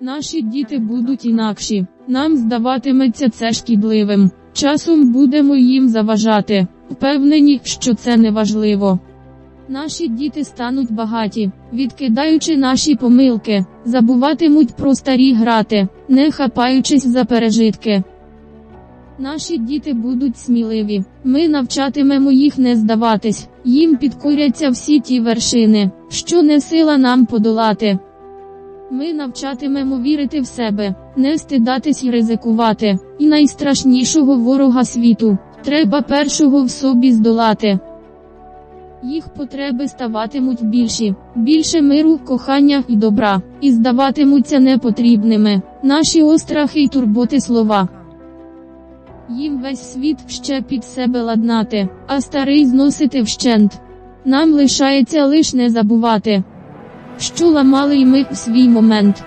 Наші діти будуть інакші. Нам здаватиметься це шкідливим. Часом будемо їм заважати, впевнені, що це не важливо. Наші діти стануть багаті, відкидаючи наші помилки, забуватимуть про старі грати, не хапаючись за пережитки. Наші діти будуть сміливі. Ми навчатимемо їх не здаватись, їм підкоряться всі ті вершини, що не сила нам подолати. Ми навчатимемо вірити в себе, не стидатись і ризикувати. І найстрашнішого ворога світу треба першого в собі здолати. Їх потреби ставатимуть більші, більше миру, кохання і добра, і здаватимуться непотрібними. Наші острахи й турботи слова. Їм весь світ ще під себе ладнати, а старий зносити вщент. Нам лишається лиш не забувати, що ламали й ми в свій момент.